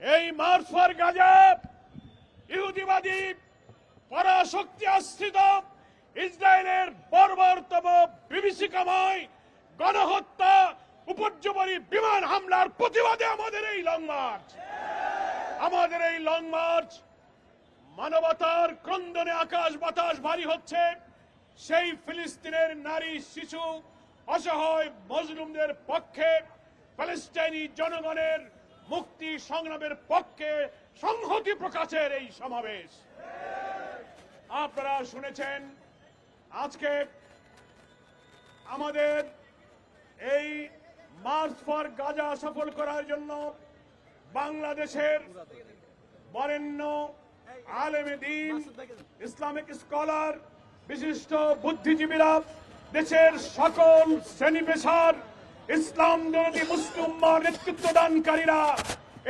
এই মারফার গাজা ইহুদিবাদী, পরাশক্তি আশ্রিত, ইসরায়েলের বর্বরতম বিভীষিকাময় গণহত্যা, উপর্যবরী বিমান হামলার প্রতিবাদে আমাদের এই লং মার্চ। আমাদের এই লং মার্চ মানবতার ক্রন্দনে আকাশ বাতাস ভারী হচ্ছে। সেই ফিলিস্তিনের নারী, শিশু, অসহায়, মজলুমদের পক্ষে প্যালেস্টাইনি জনগণের মুক্তি সংগ্রামের পক্ষে সংহতি প্রকাশের এই সমাবেশ। আপনারা শুনেছেন আজকে আমাদের এই মার্চ ফর গাজা সফল করার জন্য বাংলাদেশের বরেণ্য আলেমে দিন, ইসলামিক স্কলার, বিশিষ্ট বুদ্ধিজীবীরা, দেশের সকল শ্রেণি পেশার ইসলাম বিরোধী মুসলিম নেতৃত্ব দানকারীরা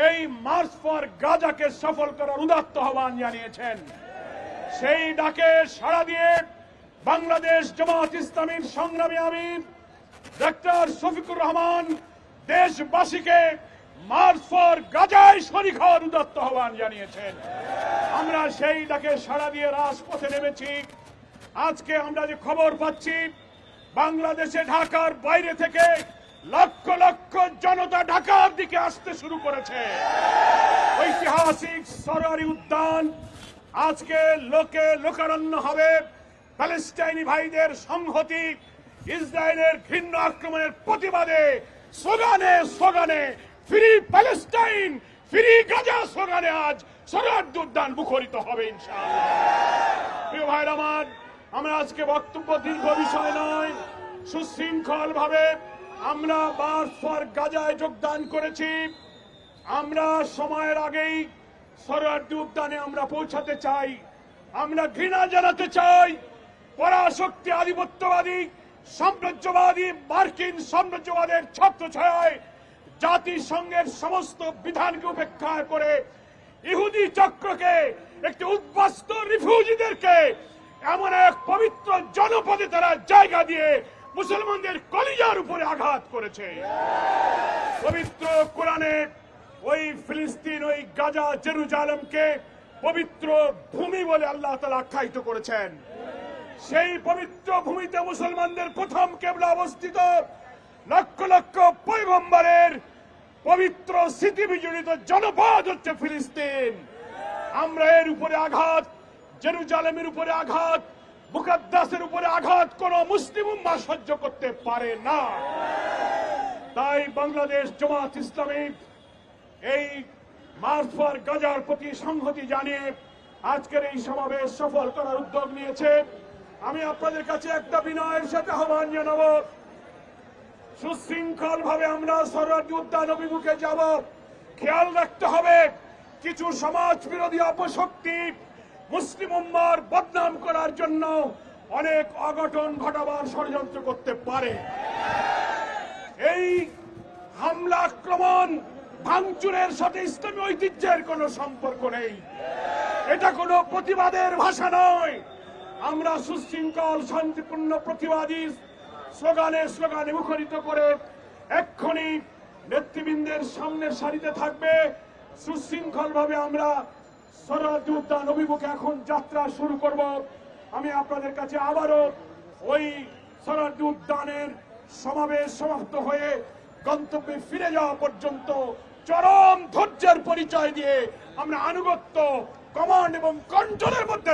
এই মার্চ ফর গাজাকে সফল করার উদাত্ত আহ্বান জানিয়েছেন। সেই ডাকে সাড়া দিয়ে বাংলাদেশ জামাত ইসলামীর সংগ্রামী আমির ডক্টর শফিকুর রহমান দেশবাসীকে মার্চ ফর গাজায় শরিক হওয়ার উদত্ত আহ্বান জানিয়েছেন। আমরা সেই ডাকে সাড়া দিয়ে রাজপথে নেমেছি। আজকে আমরা যে খবর পাচ্ছি, বাংলাদেশে ঢাকার বাইরে থেকে লক্ষ লক্ষ জনতা ঢাকার দিকে আসতে শুরু করেছে। ঐতিহাসিক সরারি উদ্যান আজকে লোকে লোকারণ্য হবে। প্যালেস্টাইনি ভাইদের সংহতি, ইসরায়েলের ঘৃণ্য আক্রমণের প্রতিবাদে স্লোগানে স্লোগানে, ফ্রি প্যালেস্টাইন, ফ্রি গাজা স্লোগানে আজ সরার্দ উদ্যান মুখরিত হবে ইনশাআল্লাহ। প্রিয় ভাইর আমার, আমরা আজকে বক্তব্য দীর্ঘ বিষয় নয় সুশৃঙ্খল ভাবে আমরা মার্চ ফর গাজায় যোগদান করেছি। আমরা সময়ের আগেই সরার্দি উদ্যানে আমরা পৌঁছাতে চাই। আমরা ঘৃণা জানাতে চাই। পরাশক্তি, আধিপত্যবাদী, সাম্রাজ্যবাদী, মার্কিন সাম্রাজ্যবাদের ছত্র ছায় জাতিসংঘের সমস্ত বিধানকে উপেক্ষা করে ইহুদি চক্রকে, একটি উদ্বাস্ত রিফিউজিদেরকে, এমন এক পবিত্র জনপদে তারা জায়গা দিয়ে মুসলমানদের কলিজার উপরে আঘাত করেছে। পবিত্র কোরআনে ওই ফিলিস্তিন, ওই গাজা, জেরুজালেমকে পবিত্র ভূমি বলে আল্লাহ তালা আখ্যায়িত করেছেন। সেই পবিত্র ভূমিতে মুসলমানদের প্রথম কেবলা অবস্থিত লক্ষ লক্ষ পৈগম্বরের পবিত্র স্মৃতি বিজড়িত জনপদ হচ্ছে ফিলিস্তিন। আমরা এর উপরে আঘাত, জেরুজালেমের উপরে আঘাত মুকাদ্দাসের উপরে আঘাত কোন মুসলিম উম্মাহ সহ্য করতে পারে না। তাই বাংলাদেশ জামাত ইসলামী এই মার্চ ফর গাজার প্রতি সংহতি জানিয়ে আজকের এই সমাবেশ সফল করার উদ্যোগ নিয়েছে। আমি আপনাদের কাছে একটা বিনয়ের সাথে আহ্বান জানাব। সুশৃঙ্খল ভাবে আমরা সরোয়ার্দী উদ্যান অভিমুখে যাব। খেয়াল রাখতে হবে, কিছু সমাজ বিরোধী অপশক্তি মুসলিম উম্মার বদনাম করার জন্য অনেক অঘটন ঘটাবার ষড়যন্ত্র করতে পারে। এই হামলা আক্রমণ ভাঙচুরের সাথে ইসলামী ঐতিহ্যের কোনো সম্পর্ক নেই। এটা কোনো প্রতিবাদের ভাষা নয়। আমরা সুশৃঙ্খল, শান্তিপূর্ণ, প্রতিবাদী স্লোগানে স্লোগানে মুখরিত করে এক্ষুনি নেতৃবৃন্দের সামনে সারিতে থাকবে। সুশৃঙ্খল ভাবে আমরা সরাজি উদ্যান অভিমুখে এখন যাত্রা শুরু করব। আমি আপনাদের কাছে আবারও ওই সরাজি উদ্যানের সমাবেশ সমাপ্ত হয়ে গন্তব্যে ফিরে যাওয়া পর্যন্ত চরম ধৈর্যের পরিচয় দিয়ে আমরা আনুগত্য, কমান্ড এবং কন্ট্রোলের মধ্যে